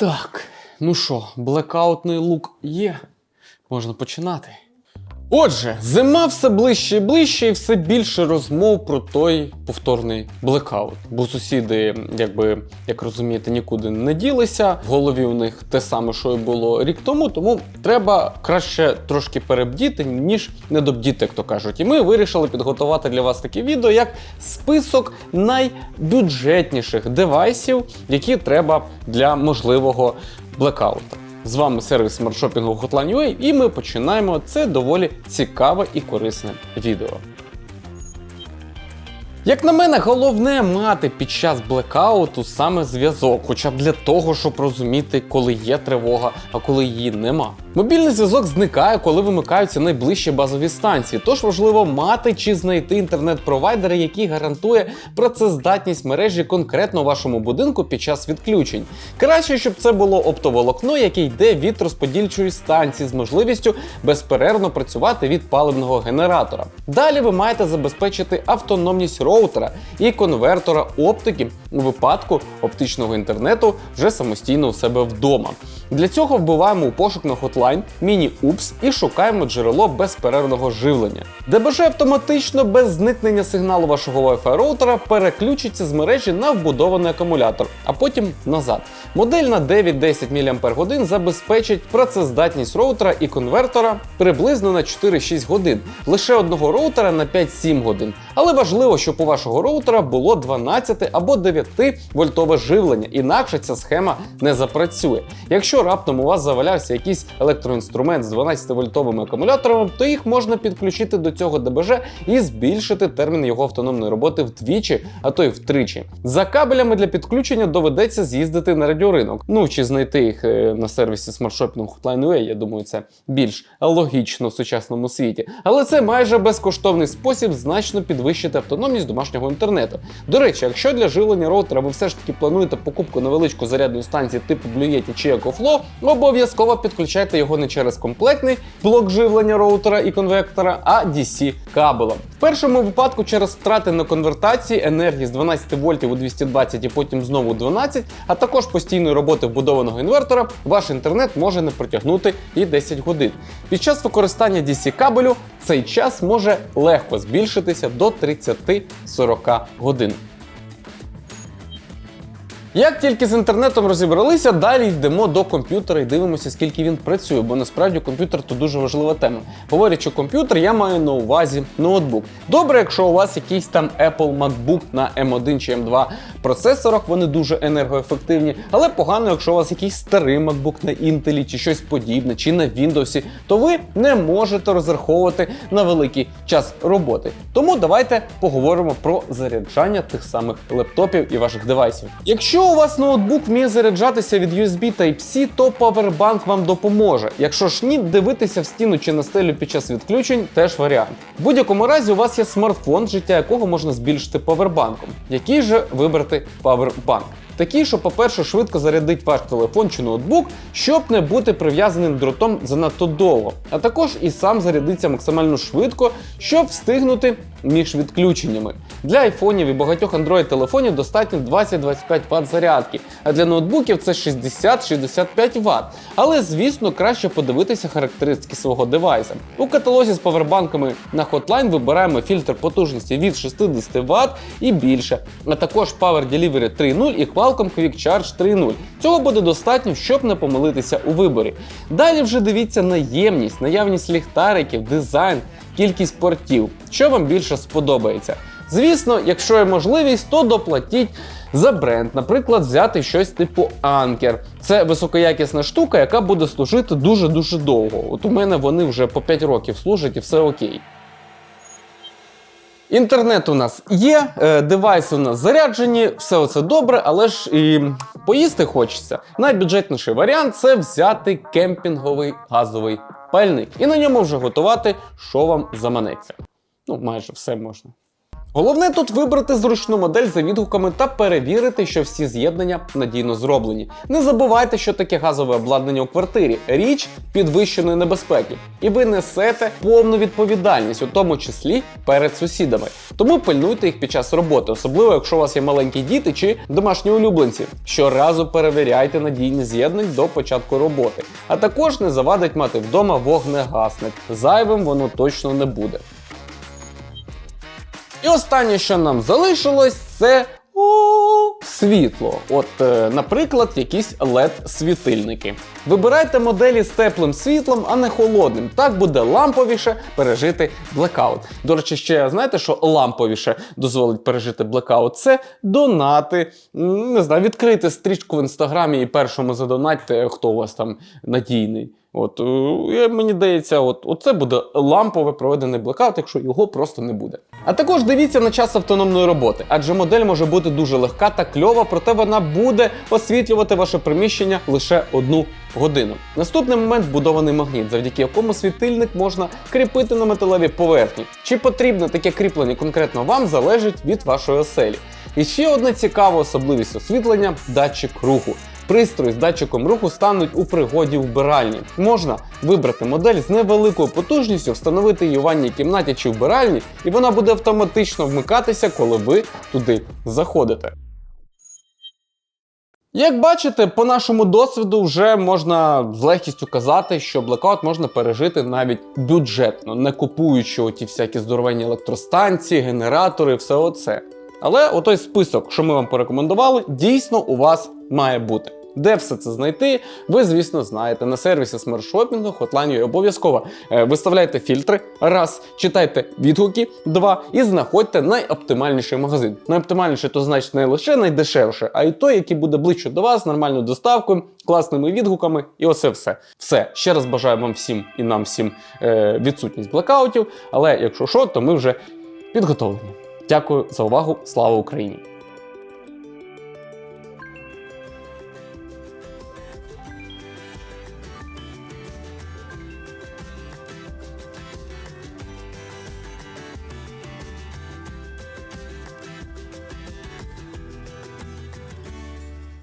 Так, ну що, блекаутний лук є. Можна починати. Отже, зима все ближче і ближче, і все більше розмов про той повторний блекаут. Бо сусіди, якби як розумієте, нікуди не ділися. В голові у них те саме, що і було рік тому. Тому треба краще трошки перебдіти, ніж недобдіти, як то кажуть. І ми вирішили підготувати для вас таке відео як список найбюджетніших девайсів, які треба для можливого блекаута. З вами сервіс смартшопінгу Hotline.ua і ми починаємо це доволі цікаве і корисне відео. Як на мене, головне мати під час блекауту саме зв'язок, хоча б для того, щоб розуміти, коли є тривога, а коли її нема. Мобільний зв'язок зникає, коли вимикаються найближчі базові станції. Тож важливо мати чи знайти інтернет-провайдера, який гарантує працездатність мережі конкретно вашому будинку під час відключень. Краще, щоб це було оптоволокно, яке йде від розподільчої станції з можливістю безперервно працювати від паливного генератора. Далі ви маєте забезпечити автономність роутера і конвертора оптики у випадку оптичного інтернету вже самостійно у себе вдома. Для цього вбиваємо у пошук на Hotline міні-упс і шукаємо джерело безперервного живлення. ДБЖ автоматично без зникнення сигналу вашого Wi-Fi роутера переключиться з мережі на вбудований акумулятор, а потім назад. Модель на 9-10 мАч забезпечить працездатність роутера і конвертора приблизно на 4-6 годин, лише одного роутера на 5-7 годин. Але важливо, щоб у вашого роутера було 12 або 9 вольтове живлення, інакше ця схема не запрацює. Якщо раптом у вас завалявся якийсь електроінструмент з 12 вольтовими акумуляторами, то їх можна підключити до цього ДБЖ і збільшити термін його автономної роботи вдвічі, а то й втричі. За кабелями для підключення доведеться з'їздити на радіоринок. Ну чи знайти їх е, на сервісі смартшопінгу Hotline.ua, я думаю, це більш логічно в сучасному світі. Але це майже безкоштовний спосіб значно підвищити автономність домашнього інтернету. До речі, якщо для живлення роутера ви все ж таки плануєте покупку невеличку зарядної станції типу Blue Yeti чи EcoFlow, обов'язково підключайте його не через комплектний блок живлення роутера і конвектора, а DC кабелем. В першому випадку через втрати на конвертації енергії з 12 вольтів у 220 і потім знову 12, а також постійної роботи вбудованого інвертора, ваш інтернет може не протягнути і 10 годин. Під час використання DC кабелю цей час може легко збільшитися до 30-40 годин. Як тільки з інтернетом розібралися, далі йдемо до комп'ютера і дивимося, скільки він працює, бо насправді комп'ютер то дуже важлива тема. Говорячи комп'ютер, я маю на увазі ноутбук. Добре, якщо у вас якийсь там Apple MacBook на M1 чи M2 процесорах, вони дуже енергоефективні, але погано, якщо у вас якийсь старий MacBook на Intel чи щось подібне, чи на Windows, то ви не можете розраховувати на великий час роботи. Тому давайте поговоримо про заряджання тих самих лептопів і ваших девайсів. Якщо у вас ноутбук вміє заряджатися від USB Type-C, то Powerbank вам допоможе. Якщо ж ні, дивитися в стіну чи на стелю під час відключень теж варіант. В будь-якому разі у вас є смартфон, життя якого можна збільшити павербанком. Який же вибрати павербанк? Такий, що, по-перше, швидко зарядить ваш телефон чи ноутбук, щоб не бути прив'язаним дротом занадто довго, а також і сам зарядиться максимально швидко, щоб встигнути між відключеннями. Для айфонів і багатьох Android телефонів достатньо 20-25 Вт зарядки, а для ноутбуків це 60-65 Вт. Але, звісно, краще подивитися характеристики свого девайса. У каталозі з павербанками на Hotline вибираємо фільтр потужності від 60 Вт і більше, а також Power Delivery 3.0 і Qualcomm Quick Charge 3.0. Цього буде достатньо, щоб не помилитися у виборі. Далі вже дивіться наємність, наявність ліхтариків, дизайн, кількість портів, що вам більше сподобається. Звісно, якщо є можливість, то доплатіть за бренд, наприклад, взяти щось типу Anker. Це високоякісна штука, яка буде служити дуже-дуже довго. От у мене вони вже по 5 років служать і все окей. Інтернет у нас є, е, девайси у нас заряджені, все це добре, але ж і поїсти хочеться. Найбюджетніший варіант це взяти кемпінговий газовий пальник і на ньому вже готувати, що вам заманеться. Ну, майже все можна. Головне тут вибрати зручну модель за відгуками та перевірити, що всі з'єднання надійно зроблені. Не забувайте, що таке газове обладнання у квартирі річ підвищеної небезпеки, і ви несете повну відповідальність, у тому числі перед сусідами. Тому пильнуйте їх під час роботи, особливо якщо у вас є маленькі діти чи домашні улюбленці. Щоразу перевіряйте надійність з'єднань до початку роботи. А також не завадить мати вдома вогнегасник. Зайвим воно точно не буде. І останнє, що нам залишилось, це світло. От, е, наприклад, якісь LED-світильники. Вибирайте моделі з теплим світлом, а не холодним. Так буде ламповіше пережити блекаут. До речі, ще знаєте, що ламповіше дозволить пережити блекаут? Це донати. Не знаю, відкрити стрічку в інстаграмі і першому задонатьте, хто у вас там надійний. От е, мені здається, от оце буде лампове проведений блекаут, якщо його просто не буде. А також дивіться на час автономної роботи, адже модель може бути дуже легка та кльова, проте вона буде освітлювати ваше приміщення лише одну годину. Наступний момент вбудований магніт, завдяки якому світильник можна кріпити на металевій поверхні. Чи потрібне таке кріплення конкретно вам залежить від вашої оселі. І ще одна цікава особливість освітлення датчик руху. Пристрої з датчиком руху стануть у пригоді вбиральні. Можна вибрати модель з невеликою потужністю, встановити її у ванній кімнаті чи вбиральні, і вона буде автоматично вмикатися, коли ви туди заходите. Як бачите, по нашому досвіду вже можна з легкістю казати, що блекаут можна пережити навіть бюджетно, не купуючи оті всякі здоровенні електростанції, генератори, все оце. Але отой список, що ми вам порекомендували, дійсно у вас має бути. Де все це знайти, ви, звісно, знаєте. На сервісі смарт-шопінгу обов'язково е, виставляйте фільтри, раз, читайте відгуки, два, і знаходьте найоптимальніший магазин. Найоптимальніший то значить не лише найдешевше, а й той, який буде ближче до вас, нормальною доставкою, класними відгуками, і оце все. Все. Ще раз бажаю вам всім і нам всім е, відсутність блекаутів. Але якщо що, то ми вже підготовлені. Дякую за увагу. Слава Україні!